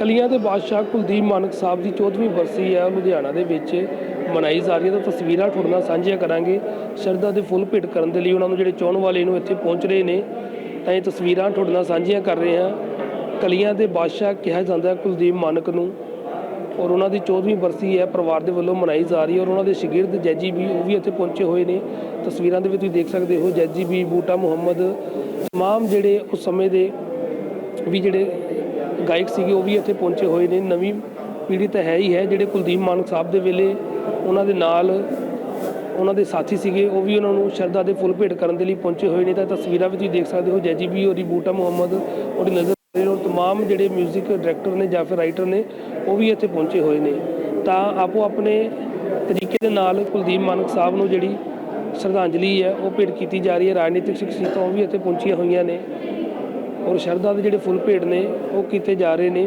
ਕਲੀਆਂ ਦੇ ਬਾਦਸ਼ਾਹ ਕੁਲਦੀਪ ਮਾਨਕ ਸਾਹਿਬ ਦੀ 14ਵੀਂ ਬਰਸੀ ਹੈ। ਲੁਧਿਆਣਾ ਦੇ ਵਿੱਚ ਮਨਾਈ ਜਾ ਰਹੀ ਹੈ। ਤਾਂ ਤਸਵੀਰਾਂ ਤੁਹਾਡੇ ਨਾਲ ਸਾਂਝੀਆਂ ਕਰਾਂਗੇ। ਸ਼ਰਧਾ ਦੇ ਫੁੱਲ ਭੇਟ ਕਰਨ ਦੇ ਲਈ ਉਹਨਾਂ ਨੂੰ ਜਿਹੜੇ ਚਾਹਣ ਵਾਲੇ ਨੂੰ ਇੱਥੇ ਪਹੁੰਚ ਰਹੇ ਨੇ। ਤਾਂ ਇਹ ਤਸਵੀਰਾਂ ਤੁਹਾਡੇ ਨਾਲ ਸਾਂਝੀਆਂ ਕਰ ਰਹੇ ਹਾਂ। ਕਲੀਆਂ ਦੇ ਬਾਦਸ਼ਾਹ ਕਿਹਾ ਜਾਂਦਾ ਹੈ ਕੁਲਦੀਪ ਮਾਨਕ ਨੂੰ। ਔਰ ਉਹਨਾਂ ਦੀ 14ਵੀਂ ਬਰਸੀ ਹੈ। ਪਰਿਵਾਰ ਦੇ ਵੱਲੋਂ ਮਨਾਈ ਜਾ ਰਹੀ ਹੈ। ਔਰ ਉਹਨਾਂ ਦੇ ਸ਼ਾਗਿਰਦ ਜੈਜੀ ਵੀ ਉਹ ਵੀ ਇੱਥੇ ਪਹੁੰਚੇ ਹੋਏ ਨੇ। ਤਸਵੀਰਾਂ ਦੇ ਵਿੱਚ ਤੁਸੀਂ ਦੇਖ ਸਕਦੇ ਹੋ ਜੈਜੀ ਵੀ ਬੂਟਾ ਮੁਹੰਮਦ। ਤਮਾਮ ਜਿਹੜੇ ਉਸ ਸਮੇਂ ਦੇ ਵੀ ਜਿਹੜੇ ਗਾਇਕ ਸੀਗੇ, ਉਹ ਵੀ ਇੱਥੇ ਪਹੁੰਚੇ ਹੋਏ ਨੇ। ਨਵੀਂ ਪੀੜ੍ਹੀ ਤਾਂ ਹੈ ਹੀ ਹੈ, ਜਿਹੜੇ ਕੁਲਦੀਪ ਮਾਨਕ ਸਾਹਿਬ ਦੇ ਵੇਲੇ ਉਹਨਾਂ ਦੇ ਨਾਲ ਉਹਨਾਂ ਦੇ ਸਾਥੀ ਸੀਗੇ, ਉਹ ਵੀ ਉਹਨਾਂ ਨੂੰ ਸ਼ਰਧਾ ਦੇ ਫੁੱਲ ਭੇਟ ਕਰਨ ਦੇ ਲਈ ਪਹੁੰਚੇ ਹੋਏ ਨੇ। ਤਾਂ ਤਸਵੀਰਾਂ ਵੀ ਤੁਸੀਂ ਦੇਖ ਸਕਦੇ ਹੋ, ਜੈਜੀ ਵੀ ਔਰ ਬੂਟਾ ਮੁਹੰਮਦ, ਉਹਦੀ ਨਜ਼ਰ ਆ ਰਹੀ ਹੈ ਔਰ ਤਮਾਮ ਜਿਹੜੇ 뮤직 ਡਾਇਰੈਕਟਰ ਨੇ ਜਾਂ ਫਿਰ ਰਾਈਟਰ ਨੇ, ਉਹ ਵੀ ਇੱਥੇ ਪਹੁੰਚੇ ਹੋਏ ਨੇ। ਤਾਂ ਆਪੋ ਆਪਣੇ ਤਰੀਕੇ ਦੇ ਨਾਲ ਕੁਲਦੀਪ ਮਾਨਕ ਸਾਹਿਬ ਨੂੰ ਜਿਹੜੀ ਸ਼ਰਧਾਂਜਲੀ ਹੈ, ਉਹ ਭੇਟ ਕੀਤੀ ਜਾ ਰਹੀ ਹੈ। ਰਾਜਨੀਤਿਕ ਸ਼ਖਸੀਅਤਾਂ ਉਹ ਵੀ ਇੱਥੇ ਪਹੁੰਚੀਆਂ ਹੋਈਆਂ ਨੇ। ਔਰ ਸ਼ਰਧਾ ਦੇ ਜਿਹੜੇ ਫੁੱਲ ਭੇਟ ਨੇ ਉਹ ਕੀਤੇ ਜਾ ਰਹੇ ਨੇ।